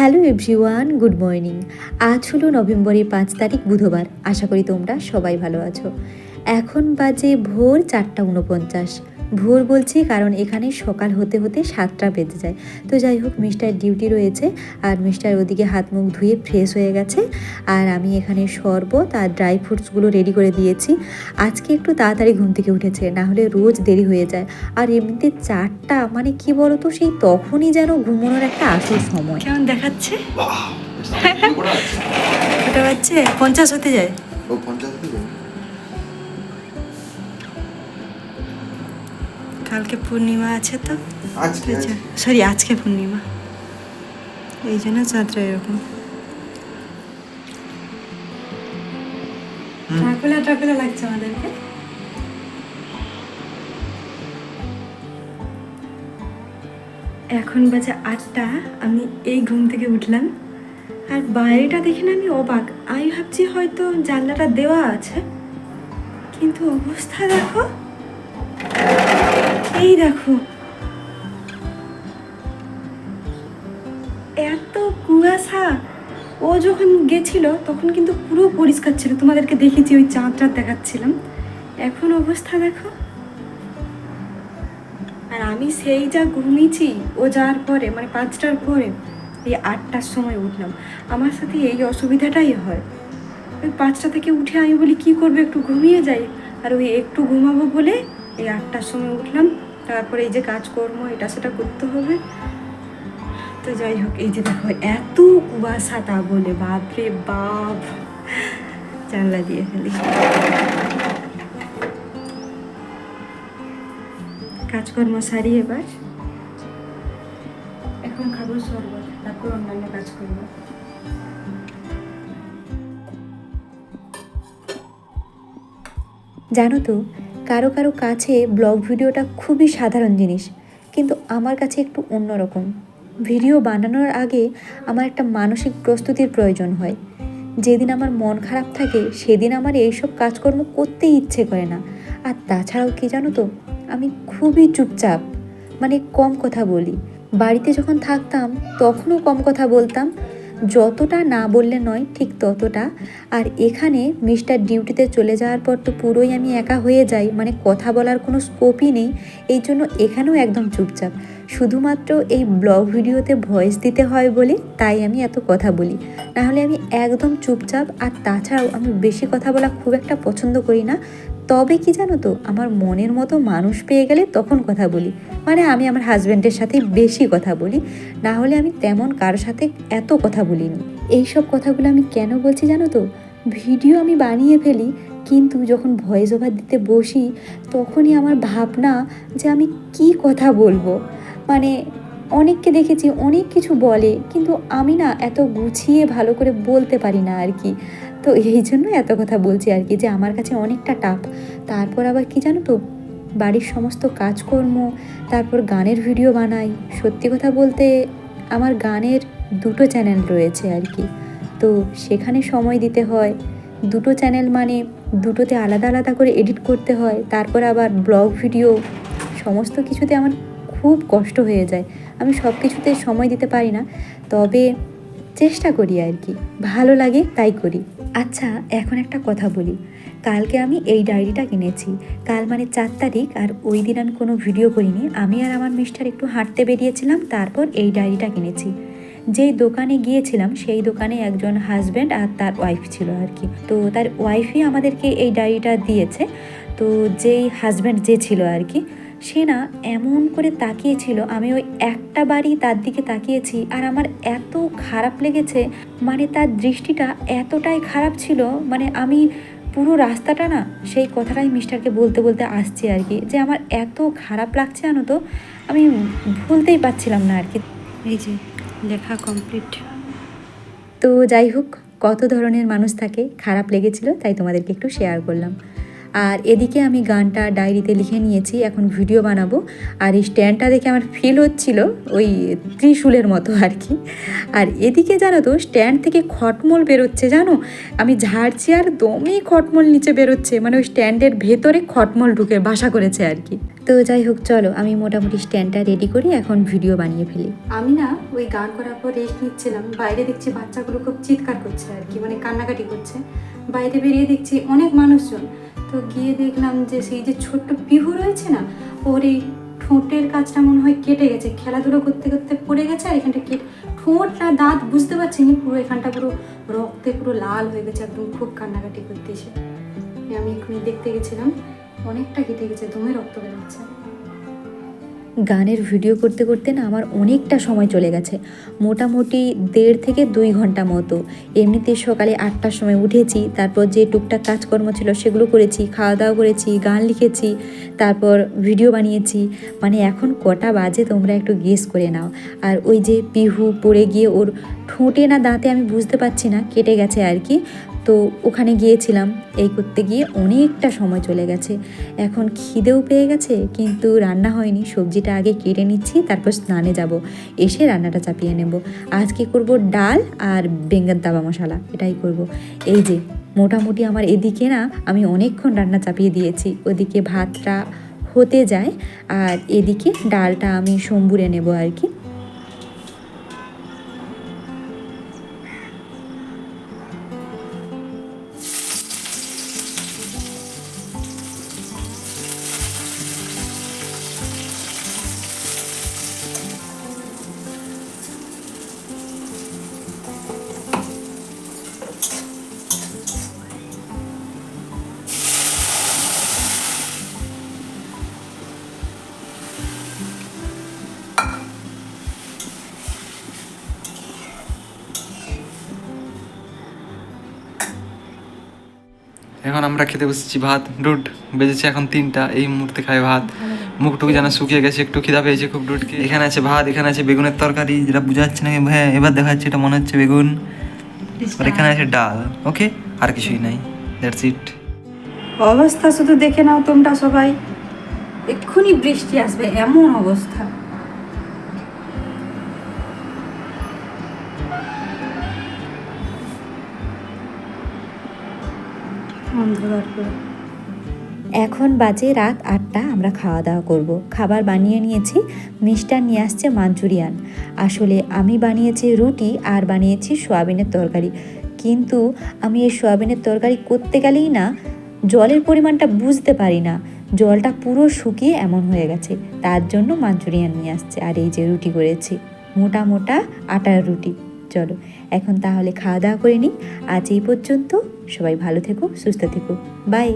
Hello everyone, good morning. আজ হলো নভেম্বরের পাঁচ তারিখ, বুধবার। আশা করি তোমরা সবাই ভালো আছো। এখন বাজে ভোর চারটা উনপঞ্চাশ ভোর বলছি কারণ এখানে সকাল হতে হতে সাতটা বেজে যায়। তো যাই হোক মিস্টার ডিউটি রয়েছে আর মিস্টার ওদিকে হাত মুখ ধুয়ে ফ্রেশ হয়ে গেছে আর আমি এখানে শরবত আর ড্রাই ফ্রুটসগুলো রেডি করে দিয়েছি। আজকে একটু তাড়াতাড়ি ঘুম থেকে উঠেছে না হলে রোজ দেরি হয়ে যায়। আর এমনিতে চারটা মানে কি বলতো সেই তখনই যেন ঘুমানোর একটা আসল সময়। কেমন দেখাচ্ছে? ওটা হচ্ছে পঞ্চাশ হতে যায়। ও পঞ্চাশ থেকে কালকে পূর্ণিমা আছে তো। সরি আজকে পূর্ণিমা। এই জন্য চাঁদটা এরকম। ট্রাকুলা ট্রাকুলা লাগছে আমাদেরকে। এখন বাজে আটটা আমি এই ঘুম থেকে উঠলাম। আর বাইরেটা দেখে না আমি অবাক। আমি ভাবছি হয়তো জানলাটা দেওয়া আছে। কিন্তু অবস্থা দেখো। এই দেখো। এত কুয়াশা ও যখন গেছিল, তখন কিন্তু পুরো পরিষ্কার ছিল। তোমাদেরকে দেখেছি, ওই চাঁদ চাঁদ দেখাচ্ছিলাম। এখন অবস্থা দেখো। আর আমি সেই যা ঘুমিয়েছি, ও যাওয়ার পরে মানে পাঁচটার পরে, এই আটটার সময় উঠলাম। আমার সাথে এই অসুবিধাটাই হয়। ওই পাঁচটা থেকে উঠে আমি বলি, কি করব? একটু ঘুমিয়ে যাই। আর ওই একটু ঘুমাবো বলে এই আটটার সময় উঠলাম, তারপরে এই যে কাজকর্ম, এটা সেটা করতে হবে। তো যাই হোক, এই যে দেখো, এত কুয়াশা তা বলে, বাপরে বাপ। জানলা দিয়ে ফেলি। কাজকর্ম সারি এবার। এখন খাব শরবত, তারপর অন্যান্য কাজ করব জানো তো কারও কারও কাছে ব্লগ ভিডিওটা খুবই সাধারণ জিনিস, কিন্তু আমার কাছে একটু অন্যরকম। ভিডিও বানানোর আগে আমার একটা মানসিক প্রস্তুতির প্রয়োজন হয়। যেদিন আমার মন খারাপ থাকে, সেদিন আমার এইসব কাজকর্ম করতেই ইচ্ছে করে না। আর তাছাড়াও কি জানো তো, আমি খুবই চুপচাপ মানে কম কথা বলি। বাড়িতে যখন থাকতাম, তখনও কম কথা বলতাম যতটা না বললে নয়, ঠিক ততটা। আর এখানে মিস্টার ডিউটিতে চলে যাওয়ার পর তো পুরোই আমি একা হয়ে যাই মানে কথা বলার কোনো স্কোপই নেই। এই জন্য এখানেও একদম চুপচাপ। শুধুমাত্র এই ব্লগ ভিডিওতে ভয়েস দিতে হয় বলে তাই আমি এত কথা বলি। নাহলে আমি একদম চুপচাপ আর তাছাড়াও আমি বেশি কথা বলা খুব একটা পছন্দ করি না। তবে কি জানো তো, আমার মনের মতো মানুষ পেয়ে গেলে তখন কথা বলি। মানে আমি আমার হাজব্যান্ডের সাথে বেশি কথা বলি, না হলে আমি তেমন কারোর সাথে এত কথা বলিনি। এইসব কথাগুলো আমি কেন বলছি জানো তো? ভিডিও আমি বানিয়ে ফেলি, কিন্তু যখন ভয়েস ওভার দিতে বসি, তখনই আমার ভাবনা যে আমি কি কথা বলব। মানে অনেককে দেখেছি অনেক কিছু বলে, কিন্তু আমি না এত গুছিয়ে ভালো করে বলতে পারি না আর কি। তো এই জন্য এত কথা বলছি আর কি, যে আমার কাছে অনেকটা টাফ। তারপর আবার কি জানো তো, বাড়ির সমস্ত কাজকর্ম, তারপর গানের ভিডিও বানাই। সত্যি কথা বলতে, আমার গানের দুটো চ্যানেল রয়েছে আর কি। তো সেখানে সময় দিতে হয়। দুটো চ্যানেল মানে দুটোতে আলাদা আলাদা করে এডিট করতে হয়। তারপর আবার ব্লগ ভিডিও, সমস্ত কিছুতে আমার খুব কষ্ট হয়ে যায়। আমি সব কিছুতে সময় দিতে পারি না। তবে চেষ্টা করি আর কি। ভালো লাগে তাই করি। আচ্ছা এখন একটা কথা বলি। কালকে আমি এই ডায়েরিটা কিনেছি। কাল মানে চার তারিখ আর ওই দিন আমি কোনো ভিডিও করিনি। আমি আর আমার মিস্টার একটু হাঁটতে বেরিয়েছিলাম, তারপর এই ডায়েরিটা কিনেছি। যেই দোকানে গিয়েছিলাম, সেই দোকানে একজন হাজব্যান্ড আর তার ওয়াইফ ছিল আর কি। তো তার ওয়াইফই আমাদেরকে এই ডায়েরিটা দিয়েছে। তো যেই হাজব্যান্ড যে ছিল আর কি সে না এমন করে তাকিয়েছিল আমি ওই একটা বাড়ি তার দিকে তাকিয়েছি আর আমার এত খারাপ লেগেছে মানে তার দৃষ্টিটা এতটাই খারাপ ছিল মানে আমি পুরো রাস্তাটা না সেই কথাটাই মিস্টারকে বলতে বলতে আসছি আর কি যে আমার এত খারাপ লাগছে জানো তো আমি ভুলতেই পারছিলাম না আর কি। এই যে লেখা কমপ্লিট তো যাই হোক কত ধরনের মানুষ থাকে খারাপ লেগেছিল তাই তোমাদেরকে একটু শেয়ার করলাম। আর এদিকে আমি গানটা ডায়েরিতে লিখে নিয়েছি, এখন ভিডিও বানাবো। আর এই স্ট্যান্ডটা দেখে আমার ফিল হচ্ছিল ওই ত্রিশূলের মতো আর কি। আর এদিকে জানো তো, স্ট্যান্ড থেকে খটমল বেরোচ্ছে, জানো? আমি ঝাড়ছি আর দমই খটমল নিচে বেরোচ্ছে মানে ওই স্ট্যান্ডের ভেতরে খটমল ঢুকে বাসা করেছে আর কি। তো যাই হোক, চলো, আমি মোটামুটি স্ট্যান্ডটা রেডি করি, এখন ভিডিও বানিয়ে ফেলি। আমি না ওই গান করার পর রেস্ট নিচ্ছিলাম, বাইরে দেখছি বাচ্চাগুলো খুব চিৎকার করছে আর কি মানে কান্নাকাটি করছে। বাইরে বেরিয়ে দেখছি অনেক মানুষজন তো গিয়ে দেখলাম যে সেই যে ছোট্ট পিহু রয়েছে না, ওর এই ঠোঁটের কাজটা মনে হয় কেটে গেছে। খেলাধুলো করতে করতে পড়ে গেছে আর এখানটা কেটে ঠোঁট না দাঁত বুঝতে পারছি না, পুরো এখানটা পুরো রক্তে পুরো লাল হয়ে গেছে, একদম খুব কান্নাকাটি করতেছে আমি এক্ষুনি দেখতে গেছিলাম, অনেকটা কেটে গেছে, দমে রক্ত বেরোচ্ছে। গানের ভিডিও করতে করতে না আমার অনেকটা সময় চলে গেছে। মোটামুটি দেড় থেকে দুই ঘণ্টা মতো। এমনিতে সকালে আটটার সময় উঠেছি, তারপর যে টুকটাক কাজকর্ম ছিল সেগুলো করেছি খাওয়া দাওয়া করেছি, গান লিখেছি, তারপর ভিডিও বানিয়েছি। মানে এখন কটা বাজে তোমরা একটু গেস করে নাও। আর ওই যে পিহু পড়ে গিয়ে ওর ঠোঁটে না দাঁতে আমি বুঝতে পারছি না, কেটে গেছে আর কি। তো ওখানে গিয়েছিলাম। এই করতে গিয়ে অনেকটা সময় চলে গেছে। এখন খিদেও পেয়ে গেছে, কিন্তু রান্না হয়নি। সবজিটা আগে কেটে নিচ্ছি, তারপর স্নানে যাব। এসে রান্নাটা চাপিয়ে নেব। আজকে করব ডাল আর বেঙ্গার দাবা মশলা, এটাই করব। এই যে, মোটামুটি আমার এদিকে না, আমি অনেকক্ষণ রান্না চাপিয়ে দিয়েছি। ওদিকে ভাতটা হতে যায়, আর এদিকে ডালটা আমি সম্বুরে নেব আর কি। এখন আমরা খেতে বসেছি ভাত ডুড বেজেছে এখন তিনটা, এই মুহূর্তে খাই ভাত। মুখটুকু যেন শুকিয়ে গেছে, একটু খিদা পেয়েছে খুব ডুডকে এখানে আছে ভাত, এখানে আছে বেগুনের তরকারি, যেটা বোঝা যাচ্ছে না হ্যাঁ এবার দেখা যাচ্ছে এটা মনে হচ্ছে বেগুন। আর এখানে আছে ডাল, ওকে? আর কিছুই নাই দ্যাটস ইট অবস্থা শুধু দেখে নাও তোমরা সবাই। এক্ষুনি বৃষ্টি আসবে, এমন অবস্থা। অন্ধকার করে। এখন বাজে রাত আটটা, আমরা খাওয়া দাওয়া করব। খাবার বানিয়ে নিয়েছি, মিষ্টার নিয়ে আসছে মাঞ্চুরিয়ান। আসলে আমি বানিয়েছি রুটি আর বানিয়েছি সোয়াবিনের তরকারি। কিন্তু আমি এই সোয়াবিনের তরকারি করতে গেলেই না, জলের পরিমাণটা বুঝতে পারি না। জলটা পুরো শুকিয়ে এমন হয়ে গেছে। তার জন্য মাঞ্চুরিয়ান নিয়ে আসছে। আর এই যে রুটি করেছি, মোটা মোটা আটার রুটি। চলো, এখন তাহলে খাওয়া দাওয়া করে নিই। আজ এই পর্যন্ত সবাই ভালো থেকো, সুস্থ থেকো। বাই